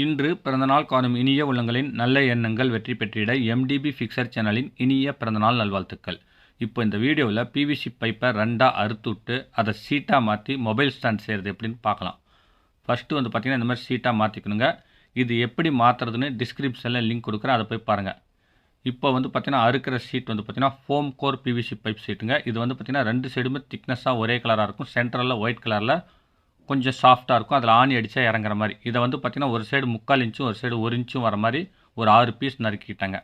இன்று பிறந்தநாள் காணும் இனிய உள்ளங்களின் நல்ல எண்ணங்கள் வெற்றி பெற்றிட எம்டிபி ஃபிக்சர் சேனலின் இனிய பிறந்தநாள் நல்வாழ்த்துக்கள். இப்போ இந்த வீடியோவில் பிவிசி பைப்பை ரெண்டாக அறுத்து விட்டு அதை சீட்டாக மாற்றி மொபைல் ஸ்டாண்ட் செய்கிறது எப்படின்னு பார்க்கலாம். ஃபஸ்ட்டு வந்து பார்த்திங்கன்னா இந்த மாதிரி சீட்டாக மாற்றிக்கணுங்க இது எப்படி மாற்றுறதுன்னு டிஸ்கிரிப்ஷனில் லிங்க் கொடுக்குறேன். அதை போய் பாருங்கள் இப்போ வந்து பார்த்திங்கன்னா அறுக்கிற சீட் வந்து பார்த்திங்கன்னா ஃபோம் கோர் பிவிசி பைப் சீட்டுங்க இது வந்து பார்த்திங்கன்னா ரெண்டு சைடுமே திக்னஸாக ஒரே கலராக இருக்கும். சென்டரில் ஒயிட் கலரில் கொஞ்சம் சாஃப்டாக இருக்கும். அதில் ஆணி அடித்தா இறங்குற மாதிரி. இதை வந்து பார்த்திங்கன்னா ஒரு சைடு முக்கால் இன்ச்சும் ஒரு சைடு ஒரு இன்ச்சும் வர மாதிரி ஒரு ஆறு பீஸ் நறுக்கிட்டாங்க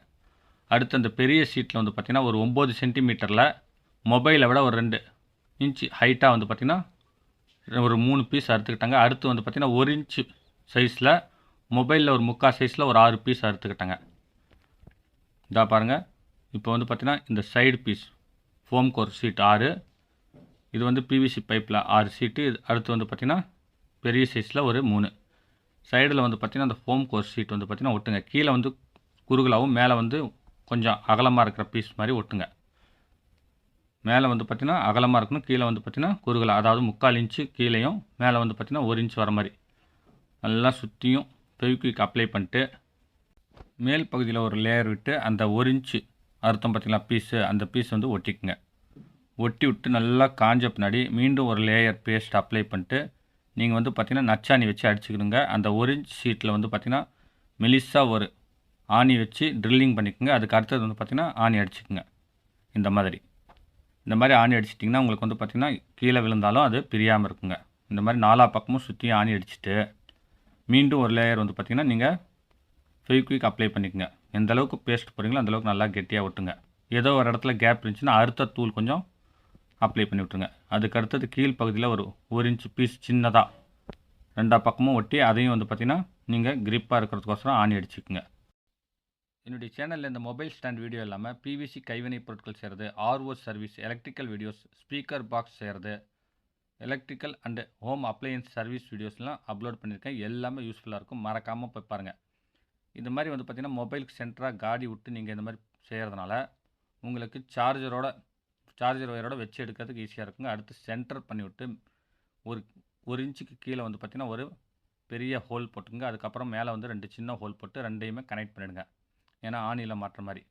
அடுத்து அந்த பெரிய சீட்டில் வந்து பார்த்திங்கன்னா ஒரு ஒம்பது சென்டிமீட்டரில் மொபைலை விட ஒரு ரெண்டு இன்ச்சு ஹைட்டாக வந்து பார்த்திங்கன்னா ஒரு மூணு பீஸ் அறுத்துக்கிட்டாங்க. அடுத்து வந்து பார்த்திங்கன்னா ஒரு இன்ச்சு சைஸில் மொபைலில் ஒரு முக்கால் சைஸில் ஒரு ஆறு பீஸ் அறுத்துக்கிட்டாங்க. இதா பாருங்கள் இப்போ வந்து பார்த்திங்கன்னா இந்த side piece foam core sheet ஆறு இது வந்து பிவிசி பைப்பில் ஆறு சீட்டு இது அடுத்து வந்து பார்த்திங்கன்னா பெரிய சைஸில் ஒரு மூணு. சைடில் வந்து பார்த்திங்கன்னா அந்த ஃபோம் கோர் சீட் வந்து பார்த்திங்கன்னா ஒட்டுங்க. கீழே வந்து குறுகலாகவும் மேலே வந்து கொஞ்சம் அகலமாக இருக்கிற பீஸ் மாதிரி ஒட்டுங்க. மேலே வந்து பார்த்திங்கன்னா அகலமாக இருக்கணும். கீழே வந்து பார்த்திங்கன்னா குறுகலாக அதாவது முக்கால் இன்ச்சு கீழேயும் மேலே வந்து பார்த்திங்கன்னா ஒரு இன்ச் வர மாதிரி. நல்லா சுற்றியும் ஃபெவிக்விக் அப்ளை பண்ணிட்டு மேல் பகுதியில் ஒரு லேயர் விட்டு அந்த ஒரு இன்ச்சு அறுத்தம் பார்த்திங்களா பீஸு அந்த பீஸ் வந்து ஒட்டிக்குங்க. ஒட்டி விட்டு நல்லா காஞ்ச பின்னாடி மீண்டும் ஒரு லேயர் பேஸ்ட் அப்ளை பண்ணிட்டு நீங்கள் வந்து பார்த்திங்கன்னா நச்சாணி வச்சு அடிச்சுக்கணுங்க அந்த ஒரிஞ்ச் ஷீட்டில் வந்து பார்த்திங்கன்னா மெலிஸாக ஒரு ஆணி வச்சு ட்ரில்லிங் பண்ணிக்கோங்க. அதுக்கு அடுத்தது வந்து பார்த்திங்கன்னா ஆணி அடிச்சுக்கோங்க. இந்த மாதிரி. இந்த மாதிரி ஆணி அடிச்சிட்டிங்கன்னா உங்களுக்கு வந்து பார்த்திங்கன்னா கீழே விழுந்தாலும் அது பிரியாமல் இருக்குங்க. இந்த மாதிரி நாலா பக்கமும் சுற்றி ஆணி அடிச்சுட்டு மீண்டும் ஒரு லேயர் வந்து பார்த்திங்கன்னா நீங்கள் ஃபெவிக்விக் அப்ளை பண்ணிக்கோங்க. எந்த அளவுக்கு பேஸ்ட் போடுறீங்களோ அந்தளவுக்கு நல்லா கெட்டியாக ஒட்டுங்க. ஏதோ ஒரு இடத்துல கேப் இருந்துச்சுன்னா அறுத்த தூள் கொஞ்சம் அப்ளை பண்ணி விட்ருங்க அதுக்கு அடுத்தது கீழ் பகுதியில் ஒரு ஒரு இன்ச் பீஸ் சின்னதாக ரெண்டா பக்கமும் ஒட்டி அதையும் வந்து பார்த்திங்கன்னா நீங்கள் கிரிப்பாக இருக்கிறதுக்கோசரம் ஆணி அடிச்சுக்குங்க. என்னுடைய சேனலில் இந்த மொபைல் ஸ்டாண்ட் வீடியோ இல்லாமல் பிவிசி கைவினை பொருட்கள் செய்கிறது RO service electrical videos speaker box செய்கிறது electrical and home appliance service வீடியோஸ்லாம் அப்லோட் பண்ணியிருக்கேன். எல்லாமே யூஸ்ஃபுல்லாக இருக்கும். மறக்காமல் போய் பாருங்கள் இது மாதிரி வந்து பார்த்திங்கன்னா மொபைலுக்கு சென்டராக காடி விட்டு நீங்கள் இந்த மாதிரி செய்கிறதுனால உங்களுக்கு சார்ஜரோட சார்ஜர் ஒயரோட வச்சு எடுக்கிறதுக்கு ஈஸியாக இருக்குங்க. அடுத்து சென்டர் பண்ணிவிட்டு ஒரு ஒரு இன்ச்சுக்கு கீழே வந்து பார்த்திங்கன்னா ஒரு பெரிய ஹோல் போட்டுங்க அதுக்கப்புறம் மேலே வந்து ரெண்டு சின்ன ஹோல் போட்டு ரெண்டையுமே கனெக்ட் பண்ணிவிடுங்க ஏன்னா ஆணியில் மாட்டுற மாதிரி.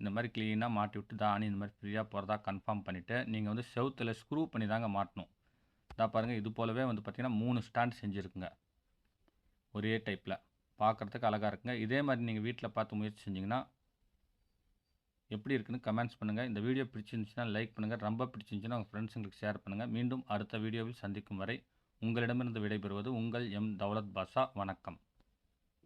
இந்த மாதிரி க்ளீனாக மாட்டி விட்டு தான் ஆணி இந்த மாதிரி ஃப்ரீயாக போகிறதா கன்ஃபார்ம் பண்ணிவிட்டு நீங்கள் வந்து செவுத்தில் ஸ்க்ரூ பண்ணி தாங்க மாட்டணும். இதாக பாருங்கள் இது போலவே வந்து பார்த்திங்கன்னா மூணு ஸ்டாண்ட் செஞ்சுருக்குங்க. ஒரே டைப்பில் பார்க்குறதுக்கு அழகாக இருக்குங்க. இதே மாதிரி நீங்கள் வீட்டில் பார்த்து முயற்சி செஞ்சிங்கன்னா எப்படி இருக்குன்னு கமெண்ட்ஸ் பண்ணுங்கள் இந்த வீடியோ பிடிச்சிருந்துச்சுன்னா லைக் பண்ணுங்கள் ரொம்ப பிடிச்சிருந்துச்சுன்னா உங்கள் ஃப்ரெண்ட்ஸுங்களுக்கு ஷேர் பண்ணுங்கள் மீண்டும் அடுத்த வீடியோவில் சந்திக்கும் வரை உங்களிடமிருந்து விடைபெறுவது உங்கள் எம் தௌலத் பாஷா. வணக்கம்.